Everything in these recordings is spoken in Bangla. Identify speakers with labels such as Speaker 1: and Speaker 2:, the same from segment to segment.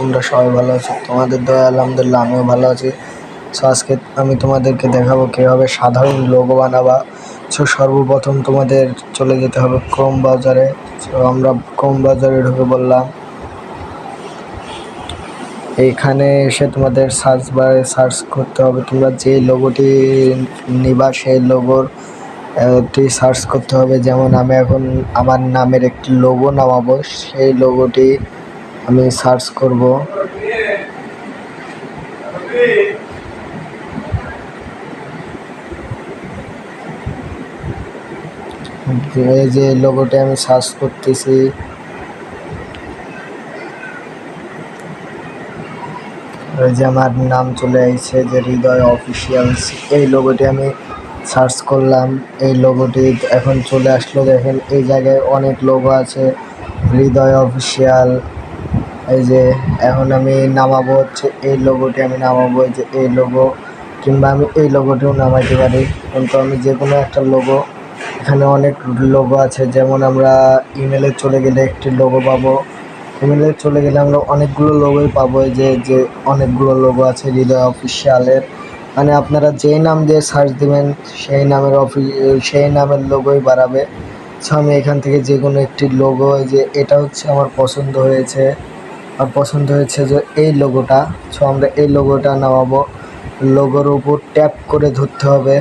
Speaker 1: তোমরা সবাই ভালো আছো? তোমাদের দয়া, আলহামদুলিল্লাহ, আমিও ভালো আছি। সো আজকে আমি তোমাদেরকে দেখাবো কীভাবে সাধারণ লোগো বানাবা। সো সর্বপ্রথম তোমাদের চলে যেতে হবে ক্রোম বাজারে সো আমরা ক্রোম বাজারে ঢুকে বললাম এইখানে এসে তোমাদের সার্চ বারে সার্চ করতে হবে তোমরা যে লোগোটি নিবা, সেই লোগোর টি সার্চ করতে হবে। যেমন আমি এখন আমার নামের একটি লোগো নামাবো, সেই লোগোটি আমি সার্চ করব। এই যে লোগোটি আমি সার্চ করতেছি। ওই যে আমার নাম চলে আসছে যে হৃদয় অফিসিয়ালস এই লোগোটি আমি সার্চ করলাম। এই লোগোটি এখন চলে আসলো। দেখেন, এই জায়গায় অনেক লোগো আছে। হৃদয় অফিসিয়াল এই যে এখন আমি নামাবো হচ্ছে এই লোগোটি আমি নামাবো এই যে এই লোগো কিংবা আমি এই লোগোটিও নামাইতে পারি। কিন্তু আমি যে কোনো একটা লোগো এখানে অনেক লোগো আছে, যেমন আমরা ইমেলে চলে গেলে একটি লোগো পাবো। ইমেলে চলে গেলে আমরা অনেকগুলো লোগোই পাবো, এই যে যে অনেকগুলো লোগো আছে হৃদয় অফিসিয়ালের মানে আপনারা যেই নাম দিয়ে সার্চ দেবেন, সেই নামের অফি সেই নামের লোগোই বাড়াবে। সো আমি এখান থেকে যে কোনো একটি লোগো যে, এটা হচ্ছে আমার পছন্দ হয়েছে। পছন্দ হয়েছে যে এই লোগোটা সো আমরা এই লোগোটা নামাবো। লোগোর উপর ট্যাপ করে ধরতে হবে।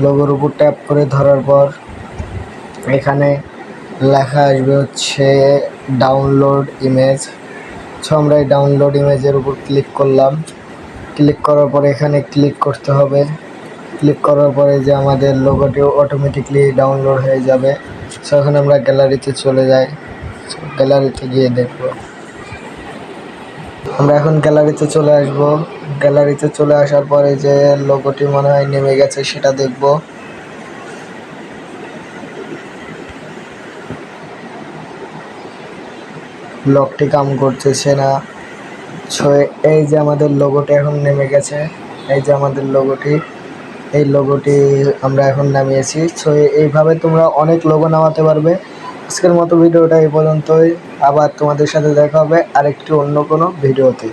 Speaker 1: লোগোর উপর ট্যাপ করে ধরার পর এখানে লেখা আসবে হচ্ছে ডাউনলোড ইমেজ সো আমরা এই ডাউনলোড ইমেজের উপর ক্লিক করলাম। ক্লিক করার পরে এখানে ক্লিক করতে হবে। ক্লিক করার পরে যে আমাদের লোগোটিও অটোমেটিকলি ডাউনলোড হয়ে যাবে। সো এখন আমরা গ্যালারিতে চলে যাই। গ্যালারিতে গিয়ে দেখব। আমরা এখন গ্যালারিতে চলে আসব। গ্যালারিতে চলে আসার পরে যে লোগোটি মনে হয় নেমে গেছে, সেটা দেখব। লকটি কাম করতেছে না। সো এই যে আমাদের লোগোটি এখন নেমে গেছে। এই যে আমাদের লোগোটি এই লোগোটি আমরা এখন নামিয়েছি। সো এইভাবে তোমরা অনেক লোগো নামাতে পারবে। আজকের মতো ভিডিওটা এই পর্যন্তই। আবার তোমাদের সাথে দেখা হবে আরেকটি অন্য কোনো ভিডিওতে।